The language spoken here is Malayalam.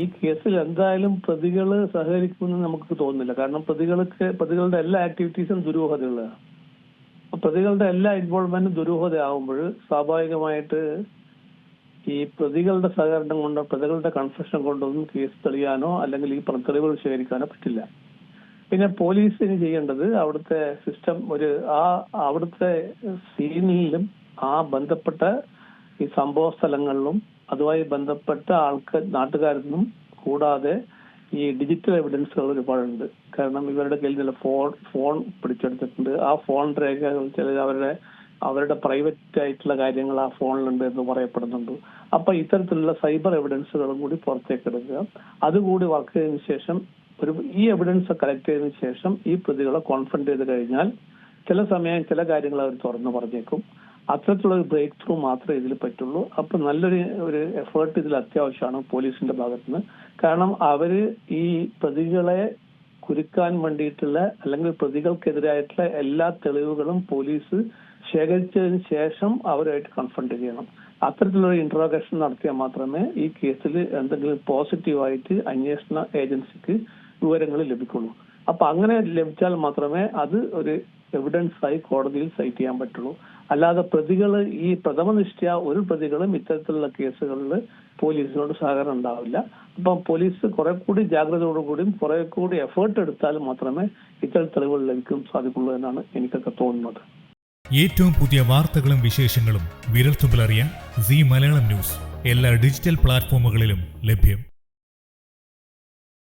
ഈ കേസിൽ എന്തായാലും പ്രതികൾ സഹകരിക്കുമെന്ന് നമുക്ക് തോന്നുന്നില്ല. കാരണം പ്രതികൾക്ക് പ്രതികളുടെ എല്ലാ ആക്ടിവിറ്റീസും ദുരൂഹതയുള്ളതാണ്. അപ്പൊ പ്രതികളുടെ എല്ലാ ഇൻവോൾവ്മെന്റും ദുരൂഹതയാവുമ്പോൾ സ്വാഭാവികമായിട്ട് ഈ പ്രതികളുടെ സഹകരണം കൊണ്ടോ പ്രതികളുടെ കൺഫെഷൻ കൊണ്ടൊന്നും കേസ് തെളിയാനോ അല്ലെങ്കിൽ ഈ തെളിവുകൾ ശേഖരിക്കാനോ പറ്റില്ല. പിന്നെ പോലീസിന് ചെയ്യേണ്ടത് അവിടുത്തെ സിസ്റ്റം ഒരു ആ അവിടുത്തെ സീനിലും ആ ബന്ധപ്പെട്ട ഈ സംഭവ സ്ഥലങ്ങളിലും അതുമായി ബന്ധപ്പെട്ട ആൾക്ക് നാട്ടുകാരിൽ നിന്നും കൂടാതെ ഈ ഡിജിറ്റൽ എവിഡൻസുകൾ ഒരുപാടുണ്ട്. കാരണം ഇവരുടെ കയ്യിൽ ചില ഫോൺ ഫോൺ പിടിച്ചെടുത്തിട്ടുണ്ട്. ആ ഫോൺ രേഖകൾ ചില അവരുടെ അവരുടെ പ്രൈവറ്റ് ആയിട്ടുള്ള കാര്യങ്ങൾ ആ ഫോണിലുണ്ട് എന്ന് പറയപ്പെടുന്നുണ്ട്. അപ്പൊ ഇത്തരത്തിലുള്ള സൈബർ എവിഡൻസുകളും കൂടി പുറത്തേക്ക് എടുക്കുക അതുകൂടി വർക്ക് ചെയ്തതിനു ശേഷം ഒരു ഈ എവിഡൻസ് കളക്ട് ചെയ്തതിനു ശേഷം ഈ പ്രതികളെ കോൺഫ്രണ്ട് ചെയ്ത് കഴിഞ്ഞാൽ ചില സമയം ചില കാര്യങ്ങൾ അവർ തുറന്നു പറഞ്ഞേക്കും. അത്തരത്തിലുള്ള ഒരു ബ്രേക്ക് ത്രൂ മാത്രമേ ഇതിൽ പറ്റുള്ളൂ. അപ്പൊ നല്ലൊരു ഒരു എഫേർട്ട് ഇതിൽ അത്യാവശ്യമാണ് പോലീസിന്റെ ഭാഗത്തുനിന്ന്. കാരണം അവർ ഈ പ്രതികളെ കുരുക്കാൻ വേണ്ടിയിട്ടുള്ള അല്ലെങ്കിൽ പ്രതികൾക്കെതിരായിട്ടുള്ള എല്ലാ തെളിവുകളും പോലീസ് ശേഖരിച്ചതിന് ശേഷം അവരുമായിട്ട് കൺഫ്രണ്ട് ചെയ്യണം. അത്തരത്തിലുള്ള ഇൻട്രോഗേഷൻ നടത്തിയാൽ മാത്രമേ ഈ കേസിൽ എന്തെങ്കിലും പോസിറ്റീവായിട്ട് അന്വേഷണ ഏജൻസിക്ക് വിവരങ്ങൾ ലഭിക്കുള്ളൂ. അപ്പൊ അങ്ങനെ ലഭിച്ചാൽ മാത്രമേ അത് ഒരു എവിഡൻസ് ആയി കോടതിയിൽ സൈറ്റ് ചെയ്യാൻ പറ്റുള്ളൂ. അല്ലാതെ പ്രതികൾ ഈ പ്രഥമ നിഷ്ഠ ഒരു പ്രതികളും ഇത്തരത്തിലുള്ള കേസുകളിൽ പോലീസിനോട് സഹകരണം ഉണ്ടാവില്ല. അപ്പം പോലീസ് കുറെ കൂടി ജാഗ്രതയോടുകൂടിയും കുറെ കൂടി എഫേർട്ട് എടുത്താൽ മാത്രമേ ഇത്തരം തെളിവുകൾ ലഭിക്കാൻ സാധിക്കുള്ളൂ എന്നാണ് എനിക്കൊക്കെ തോന്നുന്നത്. ഏറ്റവും പുതിയ വാർത്തകളും വിശേഷങ്ങളും വിരൽത്തുമ്പിലറിയാൻ സി മലയാളം ന്യൂസ് എല്ലാ ഡിജിറ്റൽ പ്ലാറ്റ്ഫോമുകളിലും ലഭ്യം.